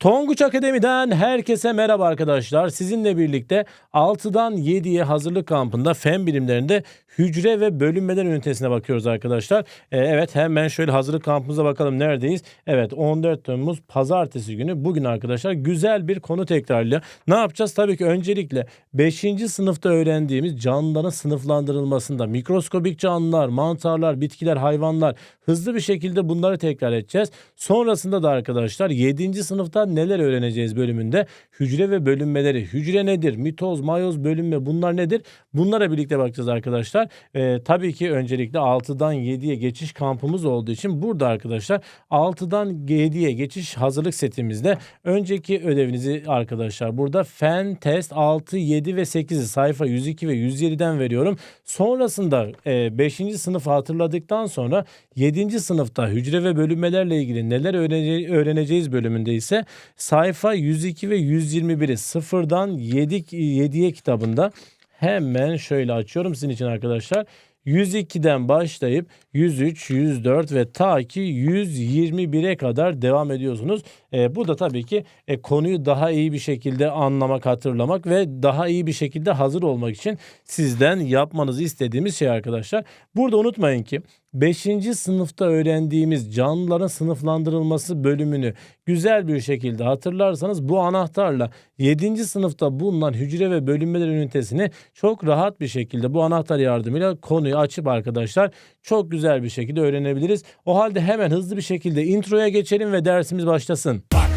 Tonguç Akademi'den herkese merhaba arkadaşlar. Sizinle birlikte 6'dan 7'ye hazırlık kampında fen bilimlerinde hücre ve bölünmeler ünitesine bakıyoruz arkadaşlar. Ee, evet hemen şöyle hazırlık kampımıza bakalım neredeyiz? Evet 14 Temmuz pazartesi günü bugün arkadaşlar güzel bir konu tekrarıyla. Ne yapacağız? Tabii ki öncelikle 5. sınıfta öğrendiğimiz canlıların sınıflandırılmasında mikroskobik canlılar, mantarlar, bitkiler, hayvanlar hızlı bir şekilde bunları tekrar edeceğiz. Sonrasında da arkadaşlar 7. sınıfta neler öğreneceğiz bölümünde? Hücre ve bölünmeleri. Hücre nedir? Mitoz, mayoz, bölünme bunlar nedir? Bunlara birlikte bakacağız arkadaşlar. Ee, tabii ki öncelikle 6'dan 7'ye geçiş kampımız olduğu için burada arkadaşlar 6'dan 7'ye geçiş hazırlık setimizde önceki ödevinizi arkadaşlar burada fen test 6, 7 ve 8'i sayfa 102 ve 107'den veriyorum. Sonrasında 5. sınıfı hatırladıktan sonra 7. sınıfta hücre ve bölünmelerle ilgili neler öğrene- öğreneceğiz bölümünde ise sayfa 102 ve 121'i sıfırdan 7, 7'ye kitabında hemen şöyle açıyorum sizin için arkadaşlar. 102'den başlayıp 103, 104 ve ta ki 121'e kadar devam ediyorsunuz. E, bu da tabii ki e, konuyu daha iyi bir şekilde anlamak, hatırlamak ve daha iyi bir şekilde hazır olmak için sizden yapmanızı istediğimiz şey arkadaşlar. Burada unutmayın ki 5. sınıfta öğrendiğimiz canlıların sınıflandırılması bölümünü güzel bir şekilde hatırlarsanız bu anahtarla 7. sınıfta bulunan hücre ve bölünmeler ünitesini çok rahat bir şekilde bu anahtar yardımıyla konuyu açıp arkadaşlar çok güzel bir şekilde öğrenebiliriz. O halde hemen hızlı bir şekilde introya geçelim ve dersimiz başlasın. Tonguçta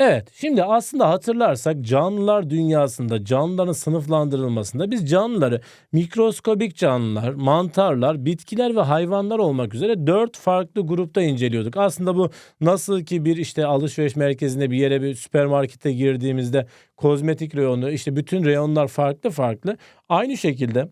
Evet, şimdi aslında hatırlarsak canlılar dünyasında canlıların sınıflandırılmasında biz canlıları mikroskobik canlılar, mantarlar, bitkiler ve hayvanlar olmak üzere dört farklı grupta inceliyorduk. Aslında bu nasıl ki bir işte alışveriş merkezinde bir yere bir süpermarkete girdiğimizde kozmetik reyonu işte bütün reyonlar farklı farklı. Aynı şekilde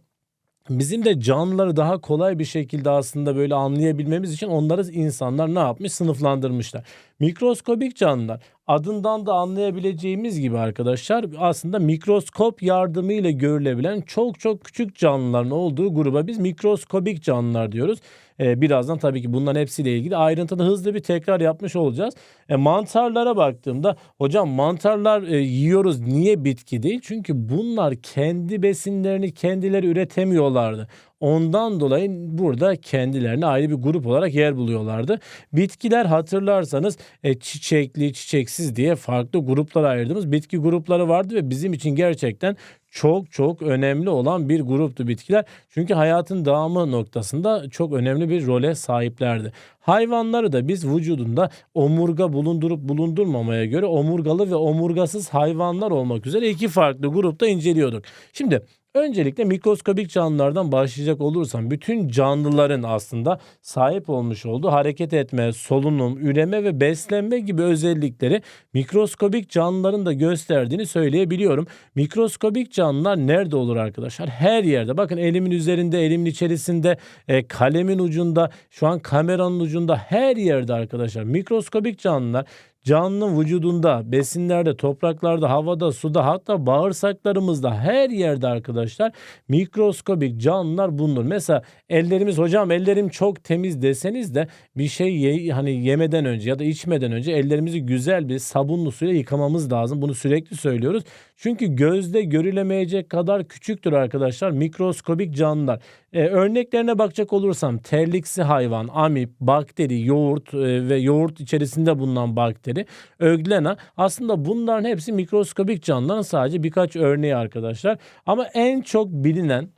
Bizim de canlıları daha kolay bir şekilde aslında böyle anlayabilmemiz için onları insanlar ne yapmış? Sınıflandırmışlar. Mikroskobik canlılar adından da anlayabileceğimiz gibi arkadaşlar aslında mikroskop yardımıyla görülebilen çok çok küçük canlıların olduğu gruba biz mikroskobik canlılar diyoruz. Ee, birazdan tabii ki bunların hepsiyle ilgili ayrıntılı hızlı bir tekrar yapmış olacağız. E, mantarlara baktığımda hocam mantarlar e, yiyoruz niye bitki değil? Çünkü bunlar kendi besinlerini kendileri üretemiyorlardı. Ondan dolayı burada kendilerine ayrı bir grup olarak yer buluyorlardı. Bitkiler hatırlarsanız e, çiçekli, çiçeksiz diye farklı gruplara ayırdığımız bitki grupları vardı ve bizim için gerçekten çok çok önemli olan bir gruptu bitkiler. Çünkü hayatın devamı noktasında çok önemli bir role sahiplerdi. Hayvanları da biz vücudunda omurga bulundurup bulundurmamaya göre omurgalı ve omurgasız hayvanlar olmak üzere iki farklı grupta inceliyorduk. Şimdi Öncelikle mikroskobik canlılardan başlayacak olursam bütün canlıların aslında sahip olmuş olduğu hareket etme, solunum, üreme ve beslenme gibi özellikleri mikroskobik canlıların da gösterdiğini söyleyebiliyorum. Mikroskobik canlılar nerede olur arkadaşlar? Her yerde. Bakın elimin üzerinde, elimin içerisinde, e, kalemin ucunda, şu an kameranın ucunda her yerde arkadaşlar. Mikroskobik canlılar Canlının vücudunda, besinlerde, topraklarda, havada, suda hatta bağırsaklarımızda her yerde arkadaşlar mikroskobik canlılar bulunur. Mesela ellerimiz hocam ellerim çok temiz deseniz de bir şey ye, hani yemeden önce ya da içmeden önce ellerimizi güzel bir sabunlu suyla yıkamamız lazım. Bunu sürekli söylüyoruz. Çünkü gözde görülemeyecek kadar küçüktür arkadaşlar mikroskobik canlılar. Ee, örneklerine bakacak olursam terliksi hayvan, amip, bakteri, yoğurt e, ve yoğurt içerisinde bulunan bakteri, öglena aslında bunların hepsi mikroskobik canlıların sadece birkaç örneği arkadaşlar. Ama en çok bilinen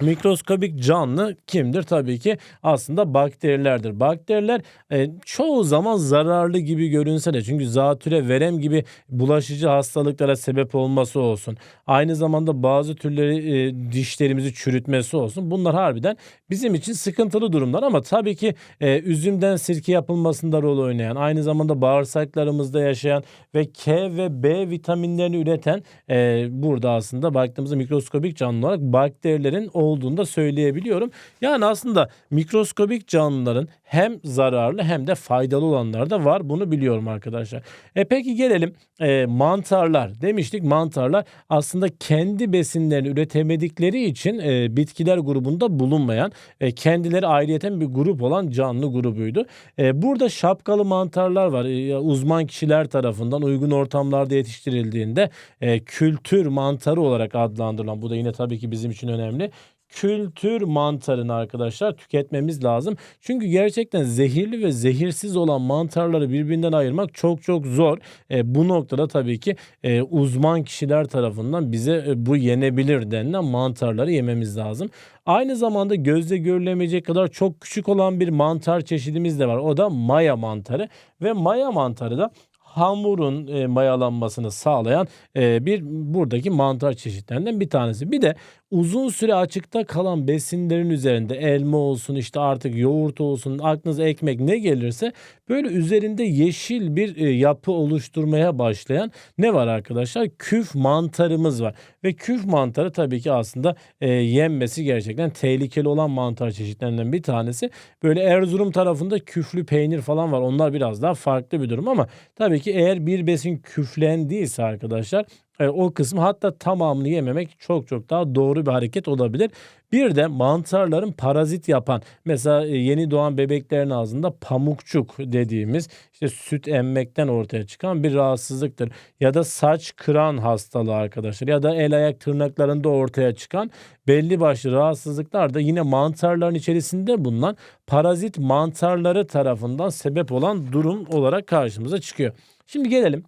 Mikroskobik canlı kimdir? Tabii ki aslında bakterilerdir. Bakteriler e, çoğu zaman zararlı gibi görünse de çünkü zatüre, verem gibi bulaşıcı hastalıklara sebep olması olsun. Aynı zamanda bazı türleri e, dişlerimizi çürütmesi olsun. Bunlar harbiden bizim için sıkıntılı durumlar ama tabii ki e, üzümden sirke yapılmasında rol oynayan, aynı zamanda bağırsaklarımızda yaşayan ve K ve B vitaminlerini üreten e, burada aslında baktığımızda mikroskobik canlı olarak bakterilerin olduğunu da söyleyebiliyorum. Yani aslında mikroskobik canlıların hem zararlı hem de faydalı olanlar da var. Bunu biliyorum arkadaşlar. E peki gelelim e, mantarlar. Demiştik mantarlar aslında kendi besinlerini üretemedikleri için e, bitkiler grubunda bulunmayan e, kendileri ayrıyeten bir grup olan canlı grubuydu. E, burada şapkalı mantarlar var. E, uzman kişiler tarafından uygun ortamlarda yetiştirildiğinde e, kültür mantarı olarak adlandırılan bu da yine tabii ki bizim için önemli kültür mantarını arkadaşlar tüketmemiz lazım. Çünkü gerçekten zehirli ve zehirsiz olan mantarları birbirinden ayırmak çok çok zor. E, bu noktada tabii ki e, uzman kişiler tarafından bize e, bu yenebilir denilen mantarları yememiz lazım. Aynı zamanda gözle görülemeyecek kadar çok küçük olan bir mantar çeşidimiz de var. O da maya mantarı ve maya mantarı da hamurun e, mayalanmasını sağlayan e, bir buradaki mantar çeşitlerinden bir tanesi. Bir de uzun süre açıkta kalan besinlerin üzerinde elma olsun işte artık yoğurt olsun aklınıza ekmek ne gelirse böyle üzerinde yeşil bir e, yapı oluşturmaya başlayan ne var arkadaşlar? Küf mantarımız var. Ve küf mantarı tabii ki aslında e, yenmesi gerçekten tehlikeli olan mantar çeşitlerinden bir tanesi. Böyle Erzurum tarafında küflü peynir falan var. Onlar biraz daha farklı bir durum ama tabii ki eğer bir besin küflendiyse arkadaşlar e, o kısmı hatta tamamını yememek çok çok daha doğru bir hareket olabilir. Bir de mantarların parazit yapan mesela e, yeni doğan bebeklerin ağzında pamukçuk dediğimiz işte süt emmekten ortaya çıkan bir rahatsızlıktır. Ya da saç kıran hastalığı arkadaşlar ya da el ayak tırnaklarında ortaya çıkan belli başlı rahatsızlıklar da yine mantarların içerisinde bulunan parazit mantarları tarafından sebep olan durum olarak karşımıza çıkıyor. Şimdi gelelim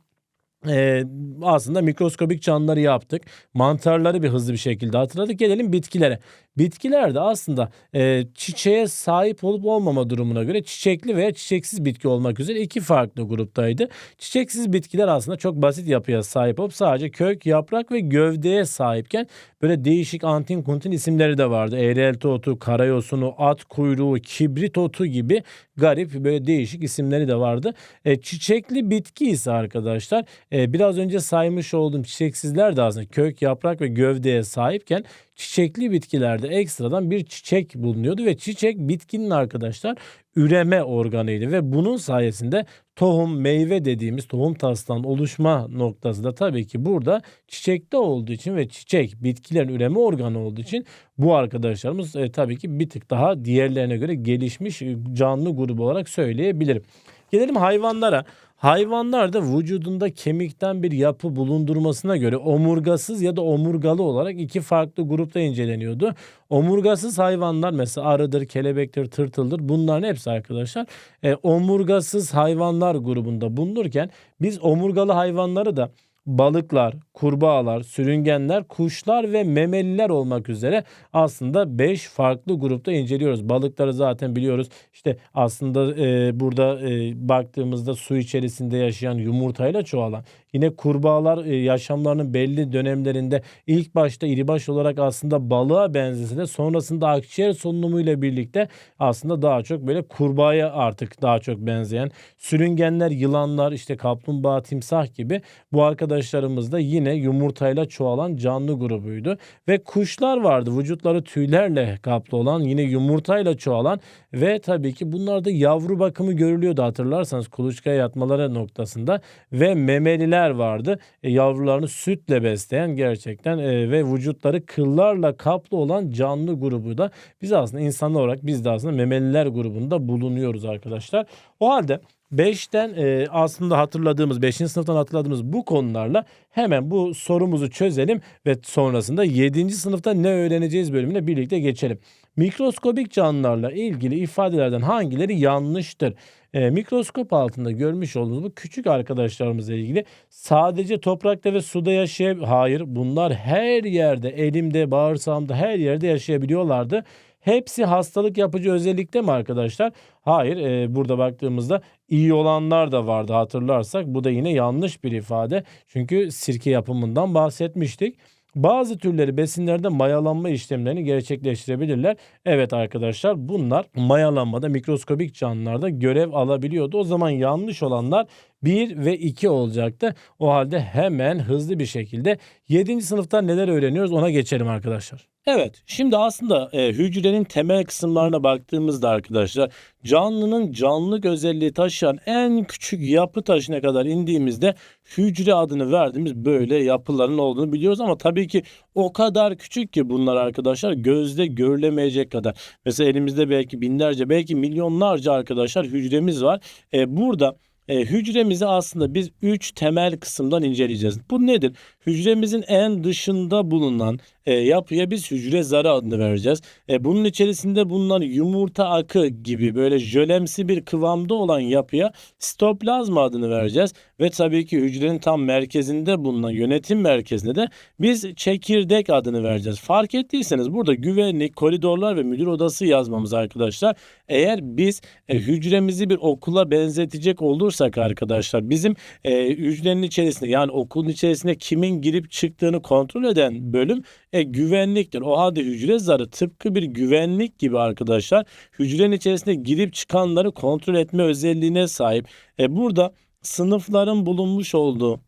ee, aslında mikroskobik canlıları yaptık. Mantarları bir hızlı bir şekilde hatırladık. Gelelim bitkilere. Bitkiler de aslında e, çiçeğe sahip olup olmama durumuna göre çiçekli veya çiçeksiz bitki olmak üzere iki farklı gruptaydı. Çiçeksiz bitkiler aslında çok basit yapıya sahip olup sadece kök, yaprak ve gövdeye sahipken böyle değişik antin kuntin isimleri de vardı. Eğrelti otu, karayosunu, at kuyruğu, kibrit otu gibi garip böyle değişik isimleri de vardı. E, çiçekli bitki ise arkadaşlar e, biraz önce saymış olduğum çiçeksizler de aslında kök, yaprak ve gövdeye sahipken çiçekli bitkilerde ekstradan bir çiçek bulunuyordu ve çiçek bitkinin arkadaşlar üreme organıydı ve bunun sayesinde tohum, meyve dediğimiz tohum tasından oluşma noktası da tabii ki burada çiçekte olduğu için ve çiçek bitkilerin üreme organı olduğu için bu arkadaşlarımız e, tabii ki bir tık daha diğerlerine göre gelişmiş e, canlı grubu olarak söyleyebilirim. Gelelim hayvanlara. Hayvanlar da vücudunda kemikten bir yapı bulundurmasına göre omurgasız ya da omurgalı olarak iki farklı grupta inceleniyordu. Omurgasız hayvanlar mesela arıdır, kelebektir, tırtıldır bunların hepsi arkadaşlar e, omurgasız hayvanlar grubunda bulunurken biz omurgalı hayvanları da balıklar, kurbağalar, sürüngenler, kuşlar ve memeliler olmak üzere aslında 5 farklı grupta inceliyoruz. Balıkları zaten biliyoruz. İşte aslında e, burada e, baktığımızda su içerisinde yaşayan yumurtayla çoğalan. Yine kurbağalar e, yaşamlarının belli dönemlerinde ilk başta iribaş olarak aslında balığa benzese de sonrasında akciğer solunumuyla birlikte aslında daha çok böyle kurbağaya artık daha çok benzeyen sürüngenler, yılanlar, işte kaplumbağa, timsah gibi bu arkadaşlarımız da yine yumurtayla çoğalan canlı grubuydu. Ve kuşlar vardı vücutları tüylerle kaplı olan yine yumurtayla çoğalan ve tabii ki bunlarda yavru bakımı görülüyordu hatırlarsanız kuluçkaya yatmaları noktasında ve memeliler vardı. E, yavrularını sütle besleyen gerçekten e, ve vücutları kıllarla kaplı olan canlı grubu da biz aslında insanlar olarak biz de aslında memeliler grubunda bulunuyoruz arkadaşlar. O halde 5'ten e, aslında hatırladığımız 5. sınıftan hatırladığımız bu konularla hemen bu sorumuzu çözelim ve sonrasında 7. sınıfta ne öğreneceğiz bölümüne birlikte geçelim. Mikroskobik canlılarla ilgili ifadelerden hangileri yanlıştır? E, mikroskop altında görmüş olduğumuz bu küçük arkadaşlarımızla ilgili sadece toprakta ve suda yaşayabilir. Hayır bunlar her yerde elimde bağırsağımda her yerde yaşayabiliyorlardı. Hepsi hastalık yapıcı özellikte mi arkadaşlar? Hayır e, burada baktığımızda iyi olanlar da vardı hatırlarsak. Bu da yine yanlış bir ifade. Çünkü sirke yapımından bahsetmiştik. Bazı türleri besinlerde mayalanma işlemlerini gerçekleştirebilirler. Evet arkadaşlar bunlar mayalanmada mikroskobik canlılarda görev alabiliyordu. O zaman yanlış olanlar 1 ve 2 olacaktı. O halde hemen hızlı bir şekilde 7. sınıfta neler öğreniyoruz ona geçelim arkadaşlar. Evet, şimdi aslında e, hücrenin temel kısımlarına baktığımızda arkadaşlar canlının canlılık özelliği taşıyan en küçük yapı taşına kadar indiğimizde hücre adını verdiğimiz böyle yapıların olduğunu biliyoruz ama tabii ki o kadar küçük ki bunlar arkadaşlar gözde görülemeyecek kadar. Mesela elimizde belki binlerce belki milyonlarca arkadaşlar hücremiz var. E, burada e, hücremizi aslında biz 3 temel kısımdan inceleyeceğiz. Bu nedir? Hücremizin en dışında bulunan e, yapıya biz hücre zarı adını vereceğiz. E, bunun içerisinde bulunan yumurta akı gibi böyle jölemsi bir kıvamda olan yapıya sitoplazma adını vereceğiz. Ve tabii ki hücrenin tam merkezinde bulunan yönetim merkezine de biz çekirdek adını vereceğiz. Fark ettiyseniz burada güvenlik, koridorlar ve müdür odası yazmamız arkadaşlar. Eğer biz e, hücremizi bir okula benzetecek olursak arkadaşlar bizim e, hücrenin içerisinde yani okulun içerisinde kimin girip çıktığını kontrol eden bölüm e, güvenliktir. O halde hücre zarı tıpkı bir güvenlik gibi arkadaşlar hücrenin içerisinde girip çıkanları kontrol etme özelliğine sahip. E, burada sınıfların bulunmuş olduğu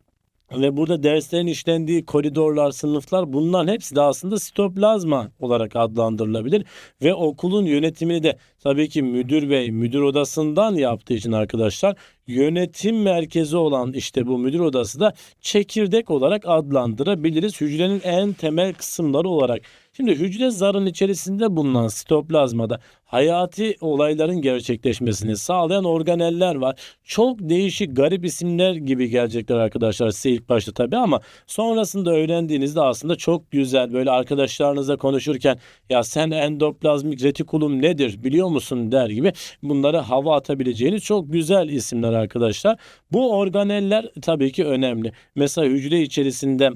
ve burada derslerin işlendiği koridorlar, sınıflar bunların hepsi de aslında sitoplazma olarak adlandırılabilir. Ve okulun yönetimini de tabii ki müdür bey müdür odasından yaptığı için arkadaşlar yönetim merkezi olan işte bu müdür odası da çekirdek olarak adlandırabiliriz. Hücrenin en temel kısımları olarak. Şimdi hücre zarın içerisinde bulunan sitoplazmada hayati olayların gerçekleşmesini sağlayan organeller var. Çok değişik garip isimler gibi gelecekler arkadaşlar size ilk başta tabii ama sonrasında öğrendiğinizde aslında çok güzel böyle arkadaşlarınızla konuşurken ya sen endoplazmik retikulum nedir biliyor musun der gibi bunlara hava atabileceğiniz çok güzel isimler arkadaşlar. Bu organeller tabii ki önemli. Mesela hücre içerisinde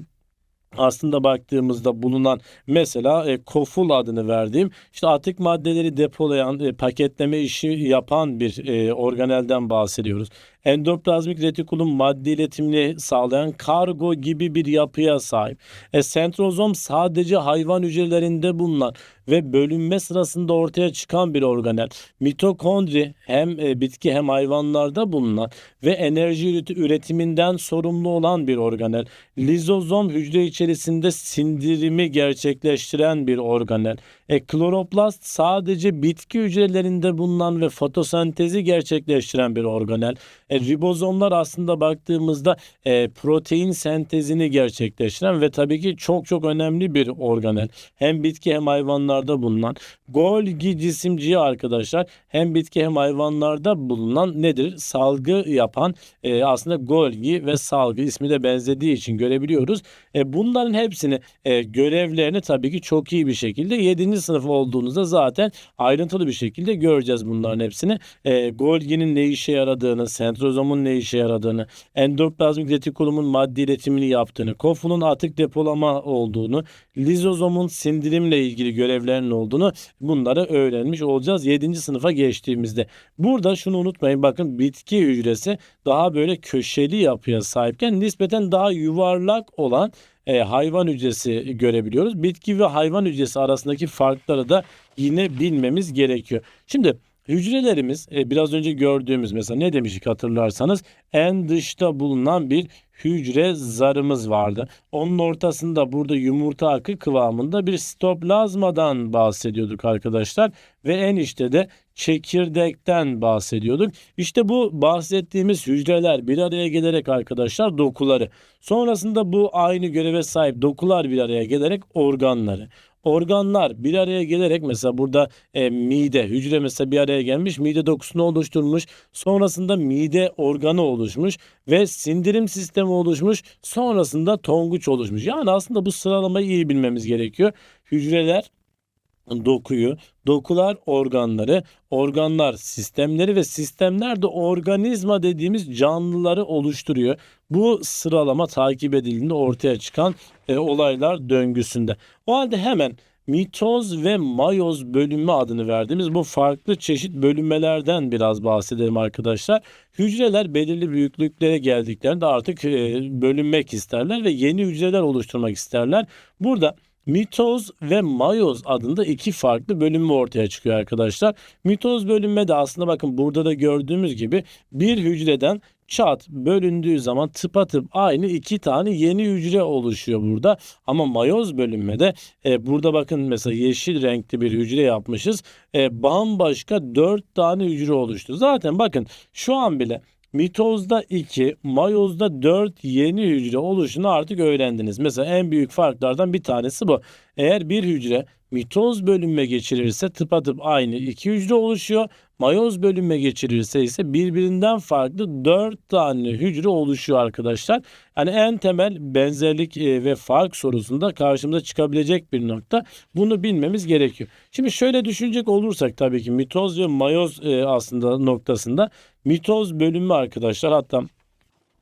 aslında baktığımızda bulunan mesela e, koful adını verdiğim işte atık maddeleri depolayan e, paketleme işi yapan bir e, organelden bahsediyoruz. Endoplazmik retikulum madde iletimini sağlayan kargo gibi bir yapıya sahip. E, sentrozom sadece hayvan hücrelerinde bulunan ve bölünme sırasında ortaya çıkan bir organel. Mitokondri hem e, bitki hem hayvanlarda bulunan ve enerji üret- üretiminden sorumlu olan bir organel. Lizozom hücre içerisinde sindirimi gerçekleştiren bir organel. E, kloroplast sadece bitki hücrelerinde bulunan ve fotosentezi gerçekleştiren bir organel. E, ribozomlar aslında baktığımızda e, protein sentezini gerçekleştiren ve tabii ki çok çok önemli bir organel. Hem bitki hem hayvanlarda bulunan. Golgi cisimciği arkadaşlar hem bitki hem hayvanlarda bulunan nedir? Salgı yapan e, aslında Golgi ve salgı ismi de benzediği için görebiliyoruz. E, bunların hepsini e, görevlerini tabii ki çok iyi bir şekilde 7. sınıf olduğunuzda zaten ayrıntılı bir şekilde göreceğiz bunların hepsini. E, Golgi'nin ne işe yaradığını, sentrozomun ne işe yaradığını, endoplazmik retikulumun madde iletimini yaptığını, kofulun atık depolama olduğunu, lizozomun sindirimle ilgili görevlerinin olduğunu bunları öğrenmiş olacağız 7. sınıfa geçtiğimizde. Burada şunu unutmayın bakın bitki hücresi daha böyle köşeli yapıya sahipken nispeten daha yuvarlak olan e, hayvan hücresi görebiliyoruz. Bitki ve hayvan hücresi arasındaki farkları da yine bilmemiz gerekiyor. Şimdi hücrelerimiz e, biraz önce gördüğümüz mesela ne demiştik hatırlarsanız en dışta bulunan bir hücre zarımız vardı. Onun ortasında burada yumurta akı kıvamında bir sitoplazmadan bahsediyorduk arkadaşlar ve en içte de çekirdekten bahsediyorduk. İşte bu bahsettiğimiz hücreler bir araya gelerek arkadaşlar dokuları. Sonrasında bu aynı göreve sahip dokular bir araya gelerek organları. Organlar bir araya gelerek mesela burada e, mide hücre mesela bir araya gelmiş mide dokusunu oluşturmuş sonrasında mide organı oluşmuş ve sindirim sistemi oluşmuş sonrasında tonguç oluşmuş. Yani aslında bu sıralamayı iyi bilmemiz gerekiyor. Hücreler dokuyu, dokular organları, organlar sistemleri ve sistemler de organizma dediğimiz canlıları oluşturuyor. Bu sıralama takip edildiğinde ortaya çıkan e, olaylar döngüsünde. O halde hemen mitoz ve mayoz bölünme adını verdiğimiz bu farklı çeşit bölünmelerden biraz bahsedelim arkadaşlar. Hücreler belirli büyüklüklere geldiklerinde artık e, bölünmek isterler ve yeni hücreler oluşturmak isterler. Burada Mitoz ve mayoz adında iki farklı bölünme ortaya çıkıyor arkadaşlar. Mitoz bölünme de aslında bakın burada da gördüğümüz gibi bir hücreden çat bölündüğü zaman tıpatıp aynı iki tane yeni hücre oluşuyor burada. Ama mayoz bölünmede e, burada bakın mesela yeşil renkli bir hücre yapmışız. E, bambaşka dört tane hücre oluştu. Zaten bakın şu an bile mitozda 2, mayozda 4 yeni hücre oluşunu artık öğrendiniz. Mesela en büyük farklardan bir tanesi bu. Eğer bir hücre mitoz bölünme geçirirse tıpatıp aynı iki hücre oluşuyor. Mayoz bölünme geçirirse ise birbirinden farklı 4 tane hücre oluşuyor arkadaşlar. Yani en temel benzerlik e, ve fark sorusunda karşımıza çıkabilecek bir nokta. Bunu bilmemiz gerekiyor. Şimdi şöyle düşünecek olursak tabii ki mitoz ve mayoz e, aslında noktasında mitoz bölünme arkadaşlar hatta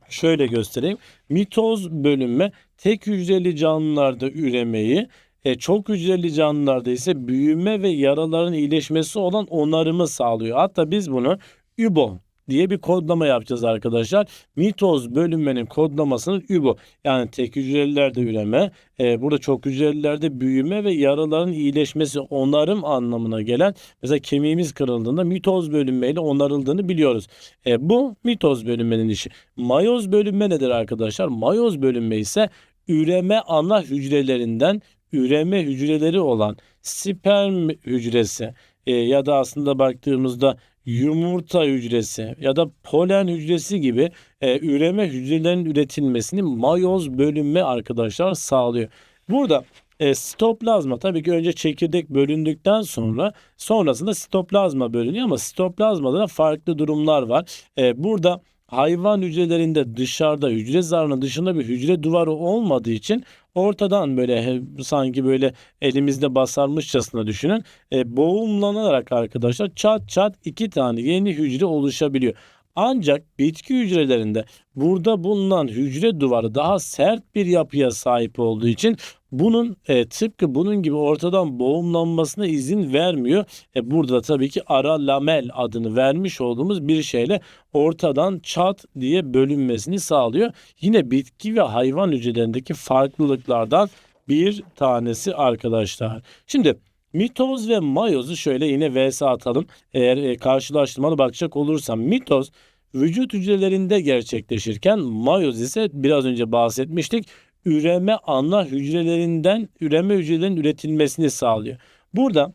şöyle göstereyim. Mitoz bölünme tek hücreli canlılarda üremeyi, e, çok hücreli canlılarda ise büyüme ve yaraların iyileşmesi olan onarımı sağlıyor. Hatta biz bunu übo diye bir kodlama yapacağız arkadaşlar. Mitoz bölünmenin kodlamasını übo. Yani tek hücrelilerde üreme, e, burada çok hücrelilerde büyüme ve yaraların iyileşmesi, onarım anlamına gelen mesela kemiğimiz kırıldığında mitoz bölünmeyle onarıldığını biliyoruz. E, bu mitoz bölünmenin işi. Mayoz bölünme nedir arkadaşlar? Mayoz bölünme ise üreme ana hücrelerinden üreme hücreleri olan sperm hücresi e, ya da aslında baktığımızda yumurta hücresi ya da polen hücresi gibi e, üreme hücrelerinin üretilmesini mayoz bölünme arkadaşlar sağlıyor. Burada e, sitoplazma tabii ki önce çekirdek bölündükten sonra sonrasında sitoplazma bölünüyor ama sitoplazmada da farklı durumlar var. E, burada hayvan hücrelerinde dışarıda hücre zarının dışında bir hücre duvarı olmadığı için ortadan böyle sanki böyle elimizde basarmışçasına düşünün. E, boğumlanarak arkadaşlar çat çat iki tane yeni hücre oluşabiliyor. Ancak bitki hücrelerinde burada bulunan hücre duvarı daha sert bir yapıya sahip olduğu için bunun e, tıpkı bunun gibi ortadan boğumlanmasına izin vermiyor. E, burada tabii ki ara lamel adını vermiş olduğumuz bir şeyle ortadan çat diye bölünmesini sağlıyor. Yine bitki ve hayvan hücrelerindeki farklılıklardan bir tanesi arkadaşlar. Şimdi mitoz ve mayozu şöyle yine vs atalım. Eğer e, karşılaştırmalı bakacak olursam mitoz vücut hücrelerinde gerçekleşirken mayoz ise biraz önce bahsetmiştik üreme ana hücrelerinden üreme hücrelerinin üretilmesini sağlıyor. Burada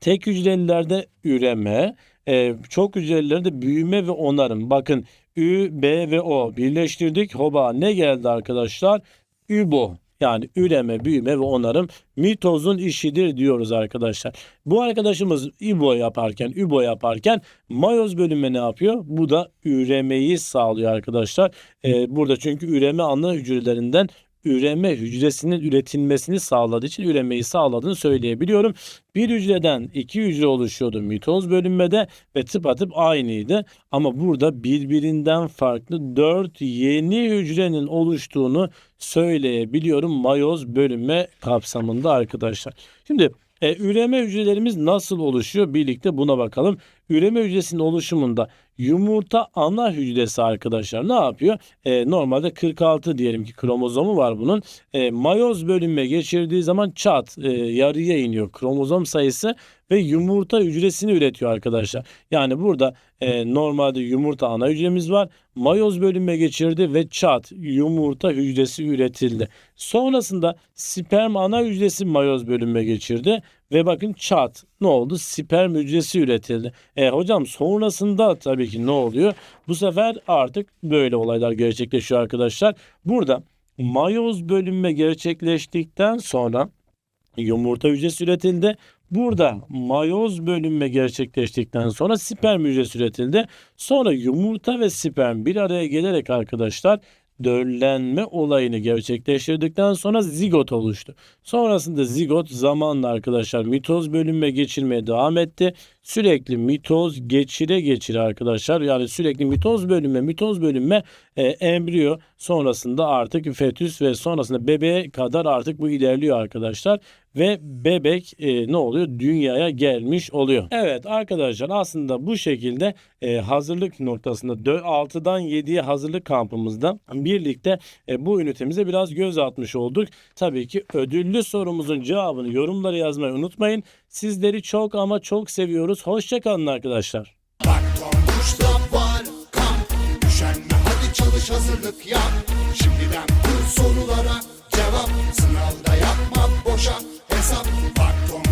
tek hücrelilerde üreme, e, çok hücrelilerde büyüme ve onarım. Bakın Ü, B ve O birleştirdik. Hoba ne geldi arkadaşlar? Übo. Yani üreme, büyüme ve onarım mitozun işidir diyoruz arkadaşlar. Bu arkadaşımız İbo yaparken, Übo yaparken mayoz bölünme ne yapıyor? Bu da üremeyi sağlıyor arkadaşlar. Ee, burada çünkü üreme ana hücrelerinden üreme hücresinin üretilmesini sağladığı için üremeyi sağladığını söyleyebiliyorum. Bir hücreden iki hücre oluşuyordu mitoz bölünmede ve tıpatıp aynıydı. Ama burada birbirinden farklı dört yeni hücrenin oluştuğunu söyleyebiliyorum mayoz bölünme kapsamında arkadaşlar. Şimdi e, üreme hücrelerimiz nasıl oluşuyor? Birlikte buna bakalım. Üreme hücresinin oluşumunda yumurta ana hücresi arkadaşlar ne yapıyor? E, normalde 46 diyelim ki kromozomu var bunun. E, mayoz bölünme geçirdiği zaman çat e, yarıya iniyor kromozom sayısı ve yumurta hücresini üretiyor arkadaşlar. Yani burada e, normalde yumurta ana hücremiz var. Mayoz bölünme geçirdi ve çat yumurta hücresi üretildi. Sonrasında sperm ana hücresi mayoz bölünme geçirdi ve bakın çat ne oldu? Sperm hücresi üretildi. E hocam sonrasında tabii ki ne oluyor? Bu sefer artık böyle olaylar gerçekleşiyor arkadaşlar. Burada mayoz bölünme gerçekleştikten sonra yumurta hücresi üretildi. Burada mayoz bölünme gerçekleştikten sonra sperm hücresi üretildi. Sonra yumurta ve sperm bir araya gelerek arkadaşlar döllenme olayını gerçekleştirdikten sonra zigot oluştu. Sonrasında zigot zamanla arkadaşlar mitoz bölünme geçirmeye devam etti. Sürekli mitoz geçire geçire arkadaşlar yani sürekli mitoz bölünme mitoz bölünme e, embriyo sonrasında artık fetüs ve sonrasında bebeğe kadar artık bu ilerliyor arkadaşlar ve bebek e, ne oluyor? Dünyaya gelmiş oluyor. Evet arkadaşlar aslında bu şekilde e, hazırlık noktasında dö- 6'dan 7'ye hazırlık kampımızda birlikte e, bu ünitemize biraz göz atmış olduk. Tabii ki ödüllü Ödüllü sorumuzun cevabını yorumlara yazmayı unutmayın. Sizleri çok ama çok seviyoruz. Hoşçakalın arkadaşlar. Patronmuş da var kamp. Düşenme hadi çalış hazırlık yap. Şimdiden bu sorulara cevap. Sınavda yapma boşa hesap. Patron